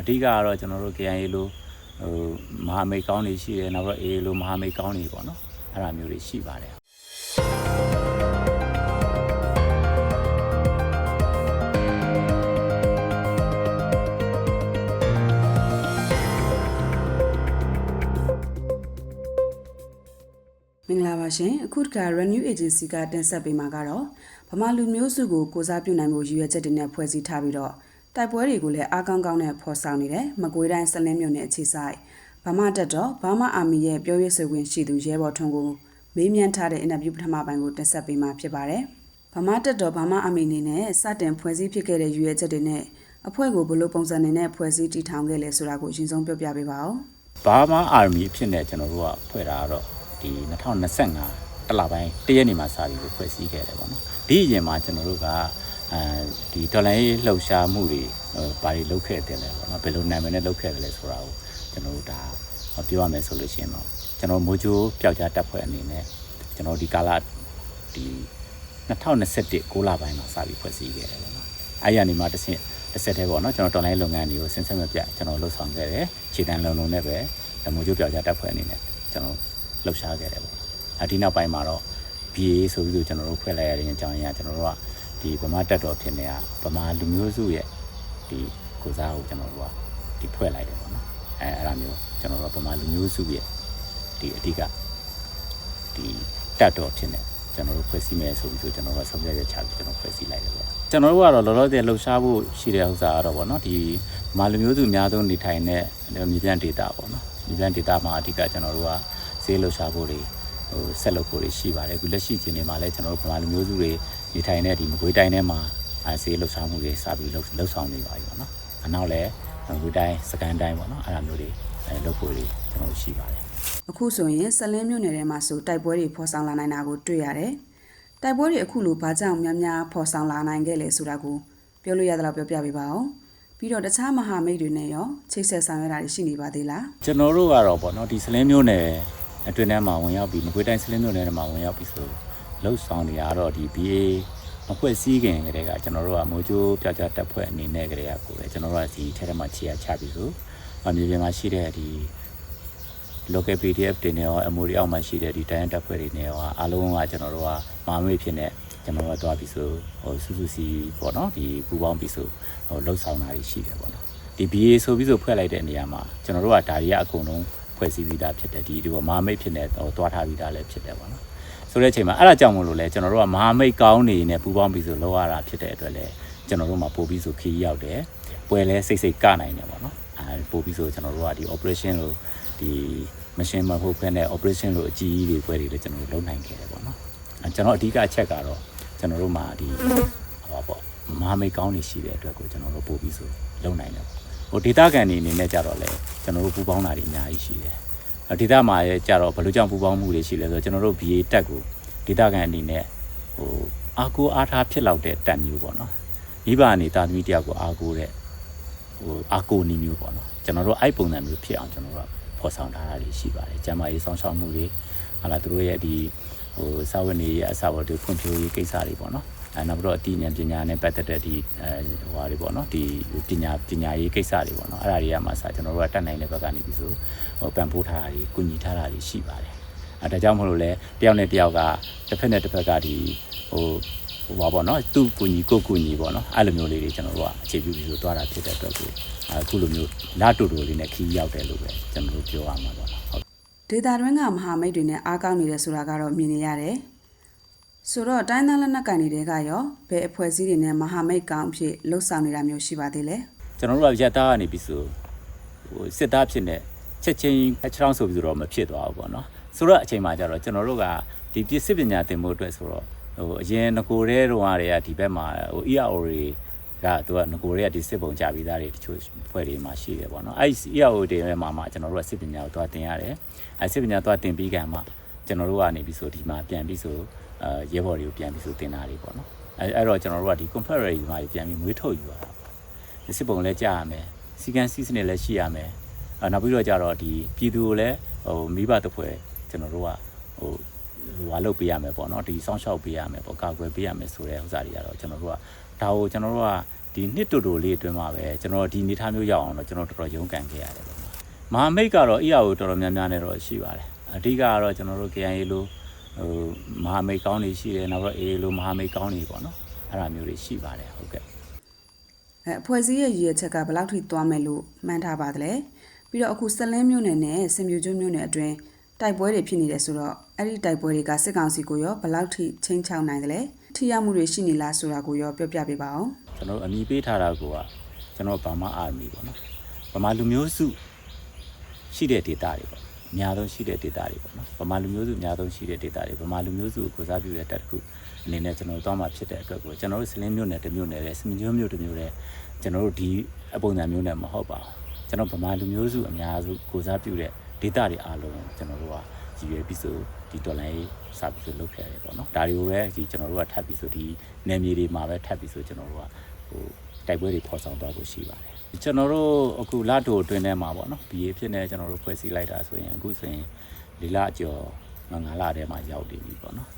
အဓိကကတော့ကျွန်တော်တို့ KIA လို့ဟိုမဟာမိတ်ကောင်းတွေရှိတယ်နောက်တော့ AA လို့မဟာမိတ်ကောင်းတွေပေါ့နော်အဲ့ဒါမျိုးတွေရှိပါတယ်မင်္ဂလာပါရှင်အခုတခါ Renew Agency ကတင်ဆက်ပေးမှာကတော့ဗမာလူမျိုးစုကိုကိုစားပြုနိုင်မှုရည်ရွယ်ချက်တွေနဲ့ဖွဲ့စည်းထားပြီးတော့ တိုက်ပွဲတွေကိုလည်းအားကောင်းကောင်းနဲ့ဖော်ဆောင်နေတယ်မကွေးတိုင်းစလင်းမြို့နယ်အခြေဆိုင်ဗမာတက်တော့ဗမာအာမီရဲ့ပြောရေးဆိုခွင့်ရှိသူရဲဘော်ထွန်းကိုမေးမြန်းထားတဲ့အင်တာဗျူးပထမပိုင်းကိုတင်ဆက်ပေးမှာဖြစ်ပါတယ်ဗမာတက်တော့ဗမာအာမီအနေနဲ့စတင်ဖွဲ့စည်းဖြစ်ခဲ့တဲ့ရည်ရွယ်ချက်တွေနဲ့အဖွဲ့ကိုဘယ်လိုပုံစံနဲ့နဲ့ဖွဲ့စည်းတည်ထောင်ခဲ့လဲဆိုတာကိုအရင်ဆုံးပြောပြပေးပါဦးဘာမာအာမီအဖြစ်နဲ့ကျွန်တော်တို့ကဖွဲ့တာကတော့ဒီ2025တလပိုင်းတရက်နေမှာစပြီးကိုဖွဲ့စည်းခဲ့တယ်ပေါ့နော်ဒီအရင်မှာကျွန်တော်တို့က အဲဒီတော်လိုင်းရေးလှုပ်ရှားမှုတွေဟိုဘာတွေလုပ်ခဲ့တယ်လဲပေါ့နော်ဘယ်လိုနာမည်နဲ့လုပ်ခဲ့တယ်လဲဆိုတာကိုကျွန်တော်တို့ဒါပြောရမယ်ဆိုလို့ရှိရင်တော့ကျွန်တော်မိုးချိုးပျောက်ကြားတပ်ဖွဲ့အနေနဲ့ကျွန်တော်ဒီကာလဒီ2021ကိုလပိုင်းမှာစပြီးဖွဲ့စည်းခဲ့တယ်ပေါ့နော်အဲ့ရနေမှာတစ်ဆင့်တစ်ဆက်တည်းပေါ့နော်ကျွန်တော်တော်လိုင်းလုပ်ငန်းတွေကိုဆင်ဆက်မပြတ်ကျွန်တော်လှုပ်ဆောင်ခဲ့တယ်ခြေတန်းလုံလုံနဲ့ပဲမိုးချိုးပျောက်ကြားတပ်ဖွဲ့အနေနဲ့ကျွန်တော်လှုပ်ရှားခဲ့တယ်ပေါ့အဒီနောက်ပိုင်းမှာတော့ BA ဆိုပြီးတော့ကျွန်တော်တို့ဖွဲ့လိုက်ရတဲ့အကြောင်းရင်းကကျွန်တော်တို့က ဒီဗမာတက်တော်ဖြစ်နေတာဗမာလူမျိုးစုရဲ့ဒီကိုစားကိုကျွန်တော်တို့ကဒီဖွဲ့လိုက်တယ်ပေါ့နော်အဲအဲ့ဒါမျိုးကျွန်တော်တို့ကဗမာလူမျိုးစုရဲ့ဒီအဓိကဒီတက်တော်ဖြစ်နေကျွန်တော်တို့ဖွဲ့စည်းမယ်ဆိုပြီးဆိုကျွန်တော်တို့ကဆုံးဖြတ်ချက်ချပြီးကျွန်တော်ဖွဲ့စည်းလိုက်တယ်ပေါ့ကျွန်တော်တို့ကတော့လောလောဆယ်လှုပ်ရှားဖို့ရှိတဲ့ဥစ္စာကတော့ပေါ့နော်ဒီဗမာလူမျိုးစုအများဆုံးနေထိုင်တဲ့မြေပြန့်ဒေတာပေါ့နော်မြေပြန့်ဒေတာမှာအဓိကကျွန်တော်တို့ကဈေးလှုပ်ရှားဖို့တွေဟိုဆက်လုပ်ဖို့ရှိပါတယ်အခုလက်ရှိချိန်တွေမှာလည်းကျွန်တော်တို့ဗမာလူမျိုးစုတွေ နေထိုင်တဲ့ဒီမကွေးတိုင်းထဲမှာအဲဆေးလှုပ်ရှားမှုတွေစပြီးလှုပ်လှုပ်ဆောင်နေပါပြီပေါ့နော်အနောက်လည်းမကွေးတိုင်းစကန်တိုင်းပေါ့နော်အဲ့ဒါမျိုးတွေအဲလုပ်ဖို့တွေကျွန်တော်တို့ရှိပါတယ်အခုဆိုရင်စလင်းမြို့နယ်ထဲမှာဆိုတိုက်ပွဲတွေဖော်ဆောင်လာနိုင်တာကိုတွေ့ရတယ်။တိုက်ပွဲတွေအခုလိုဘာကြောင့်များများဖော်ဆောင်လာနိုင်ခဲ့လဲဆိုတာကိုပြောလို့ရသလောက်ပြောပြပေးပါဦး။ပြီးတော့တခြားမဟာမိတ်တွေနဲ့ရောချိတ်ဆက်ဆောင်ရွက်တာတွေရှိနေပါသေးလားကျွန်တော်တို့ကတော့ပေါ့နော်ဒီစလင်းမျိုးနယ်အတွင်းထဲမှာဝင်ရောက်ပြီးမကွေးတိုင်းစလင်းမျိုးနယ်ထဲမှာဝင်ရောက်ပြီးဆို လှုပ်ဆောင်နေရတော့ဒီ BA မဖွဲ့စည်းခင်ကတည်းကကျွန်တော်တို့ကမိုးချိုးပြကြတက်ဖွဲ့အနေနဲ့ကတည်းကကိုပဲကျွန်တော်တို့ကဒီထဲထဲမှာခြေရချပြီးဆိုအမြေပြင်မှာရှိတဲ့ဒီ local PDF တွေနဲ့ရော MOD အောက်မှာရှိတဲ့ဒီတိုင်းတပ်ဖွဲ့တွေနဲ့ရောအားလုံးကကျွန်တော်တို့ကမာမေဖြစ်နေကျွန်တော်တို့ကသွားပြီးဆိုဟိုစုစုစီပေါ့နော်ဒီပူပေါင်းပြီးဆိုဟိုလှုပ်ဆောင်တာတွေရှိတယ်ပေါ့နော်ဒီ BA ဆိုပြီးဆိုဖွဲ့လိုက်တဲ့နေရာမှာကျွန်တော်တို့ကဒါတွေကအကုန်လုံးဖွဲ့စည်းပြီးသားဖြစ်တယ်ဒီဒီမာမိတ်ဖြစ်နေဟိုသွားထားပြီးသားလည်းဖြစ်တယ်ပေါ့နော် ဆိုတဲ့အချိန်မှာအဲ့ဒါကြောင့်မလို့လဲကျွန်တော်တို့ကမဟာမိတ်ကောင်းနေနဲ့ပူပေါင်းပြီးဆိုလောက်ရတာဖြစ်တဲ့အတွက်လဲကျွန်တော်တို့မှာပို့ပြီးဆိုခီးရောက်တယ်ပွဲလဲစိတ်စိတ်ကနိုင်တယ်ပေါ့နော်အဲပို့ပြီးဆိုကျွန်တော်တို့ကဒီ operation လို့ဒီ machine မဟုတ်ဘဲနဲ့ operation လို့အကြီးကြီးတွေပွဲတွေလည်းကျွန်တော်တို့လုပ်နိုင်ခဲ့တယ်ပေါ့နော်အဲကျွန်တော်အဓိကအချက်ကတော့ကျွန်တော်တို့မှာဒီဟောပေါ့မဟာမိတ်ကောင်းနေရှိတဲ့အတွက်ကိုကျွန်တော်တို့ပို့ပြီးဆိုလုပ်နိုင်တယ်ဟိုဒေတာကန်နေအနေနဲ့ကြတော့လေကျွန်တော်တို့ပူပေါင်းတာတွေအများကြီးရှိတယ် ဒေတာမှာကြတော့ဘယ်လိုကြောင့်ပူပေါင်းမှုတွေရှိလဲဆိုတော့ကျွန်တော်တို့ BA တက်ကိုဒေတာကန်အနေနဲ့ဟိုအားကိုးအားထားဖြစ်လောက်တဲ့တက်မျိုးပေါ့နော်မိဘအနေသားသမီးတယောက်ကိုအားကိုးတဲ့ဟိုအားကိုးနည်းမျိုးပေါ့နော်ကျွန်တော်တို့အဲ့ပုံစံမျိုးဖြစ်အောင်ကျွန်တော်တို့ဖော်ဆောင်ထားတာတွေရှိပါတယ်။ကျမ်းမာရေးဆောင်ရှောက်မှုတွေဟာလာသူတို့ရဲ့ဒီဟိုစာဝတ်နေရေးအစပေါ်တွေဖွံ့ဖြိုးရေးကိစ္စတွေပေါ့နော်။ အဲနောက်ပြီးတော့အတည်ဉာဏ်ပညာနဲ့ပတ်သက်တဲ့ဒီအဲဟိုဟာတွေပေါ့နော်ဒီပညာပညာရေးကိစ္စတွေပေါ့နော်။အဲ့ဒါတွေကမှစကျွန်တော်တို့ကတတ်နိုင်တဲ့ဘက်ကနေပြီးဆိုဟိုပံ့ပိုးထားတာတွေကုညီထားတာတွေရှိပါတယ်။အဲဒါကြောင့်မလို့လဲတယောက်နဲ့တယောက်ကတစ်ဖက်နဲ့တစ်ဖက်ကဒီဟိုဟိုပါပေါ့နော်သူ့ကူညီကိုကူညီပေါ့နော်အဲ့လိုမျိုးလေးတွေကျွန်တော်တို့ကအခြေပြုပြီးဆိုသွားတာဖြစ်တဲ့အတွက်ကိုအခုလိုမျိုးလာတူတူလေးနဲ့ခီးရောက်တယ်လို့ပဲကျွန်တော်တို့ပြောရမှာပေါ့နော်ဟုတ်။ဒေတာတွင်းကမဟာမိတ်တွေနဲ့အားကောင်းနေတယ်ဆိုတာကတော့မြင်နေရတယ်။ ဆိုတော့တိုင်းသားလက်နက်ကန်တွေကရောဘယ်အဖွဲ့အစည်းတွေနဲ့မဟာမိတ်ကောင်းအဖြစ်လှုပ်ဆောင်နေတာမျိုးရှိပါသေးလဲ။ကျွန်တော်တို့ကရက်သားကနေပြီးဆိုဟိုစစ်သားဖြစ်နေချက်ချင်းအချောင်းဆိုပြီးတော့မဖြစ်သွားဘူးပေါ့နော်ဆိုတော့အချိန်မှကျတော့ကျွန်တော်တို့ကဒီပစ္စည်းပညာသင်ဖို့အတွက်ဆိုတော့ဟိုအရင်ငကိုတဲ့တုန်းကတွေကဒီဘက်မှာဟို ERO တွေကသူကငကိုတွေကဒီစစ်ပုံကြပြီးသားတွေတချို့ဖွဲ့တွေမှာရှိတယ်ပေါ့နော်အဲ့ဒီ ERO တွေထဲမှာမှကျွန်တော်တို့ကစစ်ပညာကိုသွားသင်ရတယ်အဲ့စစ်ပညာသွားသင်ပြီးကံမှကျွန်တော်တို့ကနေပြီးဆိုဒီမှာပြန်ပြီးဆို အဲရဲဘော်တွေကိုပြန်ပြီးဆိုသင်တာတွေပေါ့နော်အဲ့အဲ့တော့ကျွန်တော်တို့ကဒီ conference မှာပြန်ပြီးမွေးထုတ်ယူရတာပေါ့ဒီစစ်ပုံလည်းကြားရမယ်စီကံစီစနစ်လည်းရှိရမယ်အဲနောက်ပြီးတော့ကြတော့ဒီပြည်သူကိုလည်းဟိုမိဘတစ်ဖွဲ့ကျွန်တော်တို့ကဟိုဟိုဟာလုပ်ပေးရမယ်ပေါ့နော်ဒီစောင့်ရှောက်ပေးရမယ်ပေါ့ကာကွယ်ပေးရမယ်ဆိုတဲ့ဥစ္စာတွေကတော့ကျွန်တော်တို့ကဒါကိုကျွန်တော်တို့ကဒီနှစ်တူတူလေးအတွင်းမှာပဲကျွန်တော်ဒီနေသားမျိုးရောက်အောင်တော့ကျွန်တော်တော်တော်ရုန်းကန်ခဲ့ရတယ်ပေါ့နော်မဟာမိတ်ကတော့ EAO တော်တော်များများနဲ့တော့ရှိပါတယ်အဓိကကတော့ကျွန်တော်တို့ KNA လို့ ဟိုမဟာမိတ်ကောင်းတွေရှိတယ်နောက်တော့ AA လို့မဟာမိတ်ကောင်းတွေပေါ့နော်အဲ့ဒါမျိုးတွေရှိပါတယ်ဟုတ်ကဲ့အဲအဖွဲ့အစည်းရဲ့ရည်ရွယ်ချက်ကဘယ်လောက်ထိသွားမယ်လို့မှန်းထားပါသလဲပြီးတော့အခုဆက်လင်းမြို့နယ်နဲ့စင်ပြူကျွန်းမြို့နယ်အတွင်းတိုက်ပွဲတွေဖြစ်နေတယ်ဆိုတော့အဲ့ဒီတိုက်ပွဲတွေကစစ်ကောင်စီကိုရောဘယ်လောက်ထိချင်းချောင်းနိုင်သလဲထိရမှုတွေရှိနေလားဆိုတာကိုရောပြောပြပေးပါအောင်ကျွန်တော်တို့အမိပေးထားတာကကျွန်တော်ဗမာအာမီပေါ့နော်ဗမာလူမျိုးစုရှိတဲ့ဒေတာတွေပေါ့ အများဆုံးရှိတဲ့ဒေတာတွေပေါ့နော်ဗမာလူမျိုးစုအများဆုံးရှိတဲ့ဒေတာတွေဗမာလူမျိုးစုကိုကိုစားပြုတဲ့တက်တစ်ခုအနေနဲ့ကျွန်တော်တို့တောင်းမှဖြစ်တဲ့အတွက်ကိုကျွန်တော်တို့စလင်းမျိုးနယ်တစ်မျိုးနယ်တဲ့စမင်းမျိုးတစ်မျိုးတဲ့ကျွန်တော်တို့ဒီအပုံစံမျိုးနဲ့မဟုတ်ပါဘူးကျွန်တော်ဗမာလူမျိုးစုအများစုကိုစားပြုတဲ့ဒေတာတွေအားလုံးကျွန်တော်တို့ကရည်ရွယ်ပြီးဆိုဒီဒေါ်လာရေးစာပြီးဆိုလုပ်ခဲ့ရတယ်ပေါ့နော်ဒါတွေကိုပဲဒီကျွန်တော်တို့ကထပ်ပြီးဆိုဒီနယ်မြေတွေမှာပဲထပ်ပြီးဆိုကျွန်တော်တို့ကဟိုတိုက်ပွဲတွေဖော်ဆောင်သွားဖို့ရှိပါတယ် ကျွန်တော်တို့အခုလတိုအတွင်းထဲမှာပေါ့နော် BA ဖြစ်နေကျွန်တော်တို့ဖွဲ့စည်းလိုက်တာဆိုရင်အခုဆိုရင်လီလာအကျော်ငငါလာထဲမှာရောက်နေပြီပေါ့နော်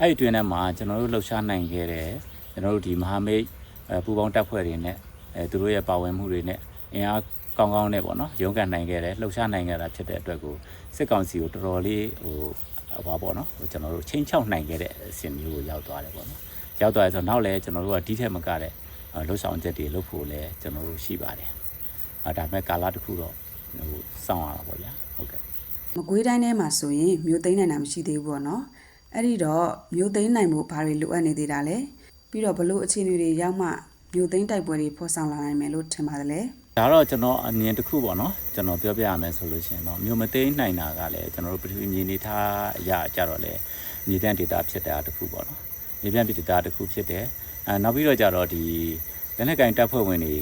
အဲ့ဒီအတွင်းထဲမှာကျွန်တော်တို့လှုပ်ရှားနိုင်ခဲ့တဲ့ကျွန်တော်တို့ဒီမဟာမိတ်အဲပူပေါင်းတပ်ဖွဲ့တွေနဲ့အဲသူတို့ရဲ့ပါဝင်မှုတွေနဲ့အင်အားကောင်းကောင်းနဲ့ပေါ့နော်ရုန်းကန်နိုင်ခဲ့တယ်လှုပ်ရှားနိုင်ခဲ့တာဖြစ်တဲ့အတွက်ကိုစစ်ကောင်စီကိုတော်တော်လေးဟိုဟောပေါ့နော်ဟိုကျွန်တော်တို့ချင်းချောက်နိုင်ခဲ့တဲ့အဆင့်မျိုးကိုရောက်သွားတယ်ပေါ့နော်ရောက်သွားတယ်ဆိုတော့နောက်လည်းကျွန်တော်တို့ကဒီထက်မကတဲ့ လှုပ်ဆောင်ချက်တွေလုပ်ဖို့လည်းကျွန်တော်တို့ရှိပါတယ်အဲဒါပေမဲ့ကာလတစ်ခုတော့ဟိုစောင့်ရတာပေါ့ဗျာဟုတ်ကဲ့မကွေးတိုင်းထဲမှာဆိုရင်မြို့သိမ်းနိုင်တာမရှိသေးဘူးပေါ့နော်အဲ့ဒီတော့မြို့သိမ်းနိုင်မှုဘာတွေလိုအပ်နေသေးတာလဲပြီးတော့ဘလို့အခြေအနေတွေရောက်မှမြို့သိမ်းတိုက်ပွဲတွေဖော်ဆောင်လာနိုင်မယ်လို့ထင်ပါတယ်လေဒါတော့ကျွန်တော်အမြင်တစ်ခုပေါ့နော်ကျွန်တော်ပြောပြရမယ်ဆိုလို့ရှိရင်တော့မြို့မသိမ်းနိုင်တာကလည်းကျွန်တော်တို့ပထဝီမြေနေထားအရာကြတော့လေမြေတန်းဒေတာဖြစ်တာတစ်ခုပေါ့နော်မြေပြန့်ဒေတာတစ်ခုဖြစ်တယ် အဲနောက်ပြီးတော့ကြတော့ဒီလက်နက်ကင်တပ်ဖွဲ့ဝင်တွေ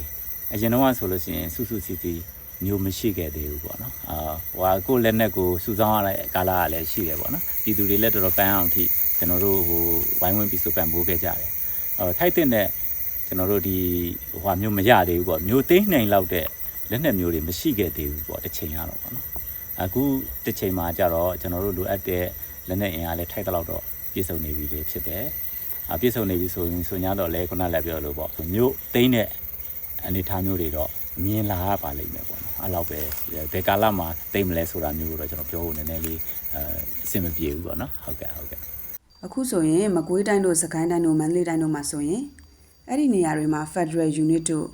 အရင်တော့ဆိုလို့ရှိရင်စုစုစည်းစည်းမျိုးမရှိခဲ့သေးဘူးပေါ့နော်အာဟိုဟာကိုယ့်လက်နက်ကိုစုဆောင်းရတဲ့ကာလကလည်းရှိတယ်ပေါ့နော်ပြည်သူတွေလည်းတော်တော်ပန်းအောင်ထိကျွန်တော်တို့ဟိုဝိုင်းဝန်းပြီးစုပန်ပိုးခဲ့ကြတယ်အော်ထိုက်တဲ့နဲ့ကျွန်တော်တို့ဒီဟိုဟာမျိုးမရသေးဘူးပေါ့မျိုးသိမ်းနိုင်လောက်တဲ့လက်နက်မျိုးတွေမရှိခဲ့သေးဘူးပေါ့တစ်ချိန်ရတော့ပေါ့နော်အခုတစ်ချိန်မှာကြတော့ကျွန်တော်တို့လိုအပ်တဲ့လက်နက်အင်အားလည်းထိုက်တော့တော့ပြည့်စုံနေပြီလေဖြစ်တယ်အ ပြည့်စုံနေပြီဆိုရင်ဆို냐တော့လဲခုနလည်းပြောလို့ပေါ့မျိုးသိမ်းတဲ့အနေထားမျိုးတွေတော့မြင်လာရပါလိမ့်မယ်ပေါ့နော်အဲ့လောက်ပဲဘယ်ကာလမှာသိမ်းမလဲဆိုတာမျိုးကိုတော့ကျွန်တော်ပြောဖို့နည်းနည်းလေးအဲအဆင်မပြေဘူးပေါ့နော်ဟုတ်ကဲ့ဟုတ်ကဲ့အခုဆိုရင်မကွေးတိုင်းတို့စကိုင်းတိုင်းတို့မန္တလေးတိုင်းတို့မှာဆိုရင်အဲ့ဒီနေရာတွေမှာ Federal Unit တို့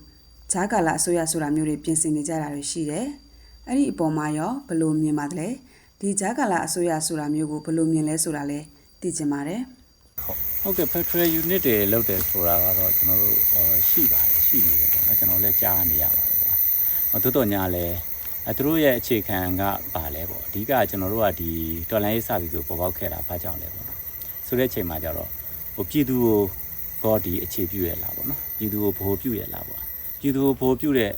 ဂျာကာလာအစိုးရဆိုတာမျိုးတွေပြင်ဆင်နေကြတာတွေရှိတယ်။အဲ့ဒီအပေါ်မှာရောဘယ်လိုမြင်ပါသလဲ။ဒီဂျာကာလာအစိုးရဆိုတာမျိုးကိုဘယ်လိုမြင်လဲဆိုတာလဲသိချင်ပါတယ်။ ဟုတ်ကဲ့ Federal Unit တွေလောက်တယ်ဆိုတာကတော့ကျွန်တော်တို့ဟိုရှိပါတယ်ရှိနေတယ်ပေါ့နော်ကျွန်တော်လည်းကြားနေရပါတယ်ပေါ့။ဟိုတိုးတော်ညာလဲအဲသူတို့ရဲ့အခြေခံကပါလဲပေါ့အဓိကကျွန်တော်တို့ကဒီတော်လိုင်းရေးစပြီးဆိုပေါ်ပေါက်ခဲ့တာဘာကြောင့်လဲပေါ့နော်။ဆိုတဲ့အချိန်မှာကျတော့ဟိုပြည်သူကိုကောဒီအခြေပြုရလားပေါ့နော်။ပြည်သူကိုဗဟိုပြုရလားပေါ့။ပြည်သူကိုဗဟိုပြုတဲ့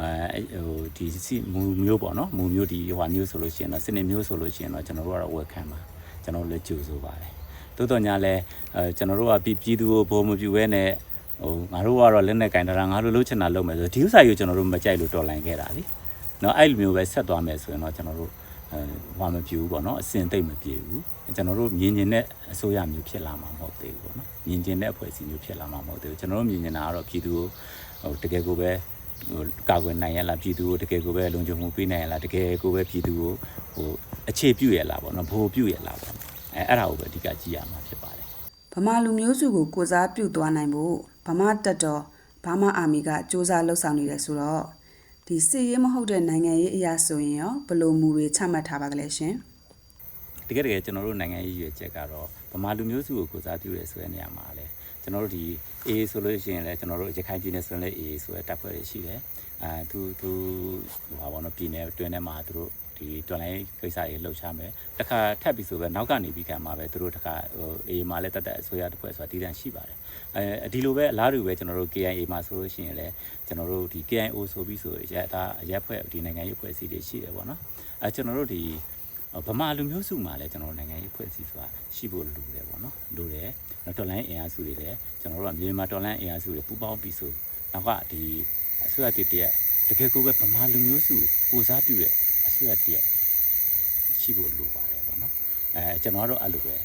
အဲဟိုဒီစီမူမျိုးပေါ့နော်မူမျိုးဒီဟိုမျိုးဆိုလို့ရှိရင်တော့စနစ်မျိုးဆိုလို့ရှိရင်တော့ကျွန်တော်တို့ကတော့ welcome ပါကျွန်တော်တို့လည်းကြိုဆိုပါတယ် တိုးတော်ညာလဲအဲကျွန်တော်တို့ကပြည်ပြည်သူကိုဘုံမပြူရဲနဲ့ဟိုငါတို့ကတော့လက်နဲ့ကင်တာငါတို့လှုပ်ချင်တာလုပ်မယ်ဆိုဒီဥစ္စာကိုကျွန်တော်တို့မကြိုက်လို့တော်လိုင်းခဲ့တာလीနော်အဲ့လိုမျိုးပဲဆက်သွားမယ်ဆိုရင်တော့ကျွန်တော်တို့အဲဟွာမပြူဘူးပေါ့နော်အစင်သိမ့်မပြေဘူးကျွန်တော်တို့မြင်ကျင်တဲ့အစိုးရမျိုးဖြစ်လာမှာမဟုတ်သေးဘူးပေါ့နော်မြင်ကျင်တဲ့အဖွဲ့အစည်းမျိုးဖြစ်လာမှာမဟုတ်သေးဘူးကျွန်တော်တို့မြင်ကျင်တာကတော့ပြည်သူကိုဟိုတကယ်ကိုပဲဟိုကာကွယ်နိုင်ရလားပြည်သူကိုတကယ်ကိုပဲလုံခြုံမှုပေးနိုင်ရလားတကယ်ကိုပဲပြည်သူကိုဟိုအခြေပြုရလားပေါ့နော်ဘိုလ်ပြုရလားပေါ့ အဲအဲ့ဒါကိုပဲအဓိကကြည့်ရမှာဖြစ်ပါတယ်ဗမာလူမျိုးစုကိုကိုစားပြုသွားနိုင်ဖို့ဗမာတက်တော်ဗမာအာမီကစ조사လှုပ်ဆောင်နေတယ်ဆိုတော့ဒီစစ်ရေးမဟုတ်တဲ့နိုင်ငံရေးအရာဆိုရင်ရောဘယ်လိုမူတွေချမှတ်ထားပါကြလဲရှင်တကယ်တကယ်ကျွန်တော်တို့နိုင်ငံရေးရွေချက်ကတော့ဗမာလူမျိုးစုကိုကိုစားပြုရဲဆိုတဲ့နေရာမှာလဲကျွန်တော်တို့ဒီ AA ဆိုလို့ရှိရင်လည်းကျွန်တော်တို့ရခိုင်ပြည်နယ်ဆိုရင်လည်း AA ဆိုတဲ့တပ်ဖွဲ့တွေရှိတယ်အဲသူသူဟိုပါဘောနော်ပြည်နယ်တွင်းထဲမှာသူတို့ ဒီတော်လိုင်းကိစ္စတွေလှုပ်ရှားမယ်တခါထပ်ပြီးဆိုပဲနောက်ကနေပြီးခံမှာပဲသူတို့တခါဟို AA မှာလည်းတက်တက်အစိုးရတစ်ဖွဲ့ဆိုတာတည်တံ့ရှိပါတယ်အဲဒီလိုပဲအလားတူပဲကျွန်တော်တို့ KIA မှာဆိုလို့ရှိရင်လည်းကျွန်တော်တို့ဒီ KIO ဆိုပြီးဆိုရတာရက်ဖွဲ့ဒီနိုင်ငံရေးဖွဲ့အစည်းတွေရှိတယ်ပေါ့နော်အဲကျွန်တော်တို့ဒီဗမာလူမျိုးစုမှာလည်းကျွန်တော်တို့နိုင်ငံရေးဖွဲ့စည်းဆိုတာရှိဖို့လိုတယ်ပေါ့နော်လိုတယ်နော်တော်လိုင်းအင်အားစုတွေလည်းကျွန်တော်တို့ကမြန်မာတော်လိုင်းအင်အားစုတွေပူးပေါင်းပြီးဆိုနောက်ကဒီအစိုးရတည်တည်းတကယ်ကိုပဲဗမာလူမျိုးစုကိုစားပြုတဲ့ အစိုးရတည်းရှိဖို့လိုပါတယ်ပေါ့နော်အဲကျွန်တော်ကတော့အဲ့လိုပဲ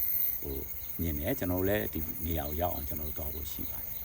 ဟိုမြင်တယ်ကျွန်တော်တို့လည်းဒီနေရာကိုရောက်အောင်ကျွန်တော်တို့တော့ဖို့ရှိပါတယ်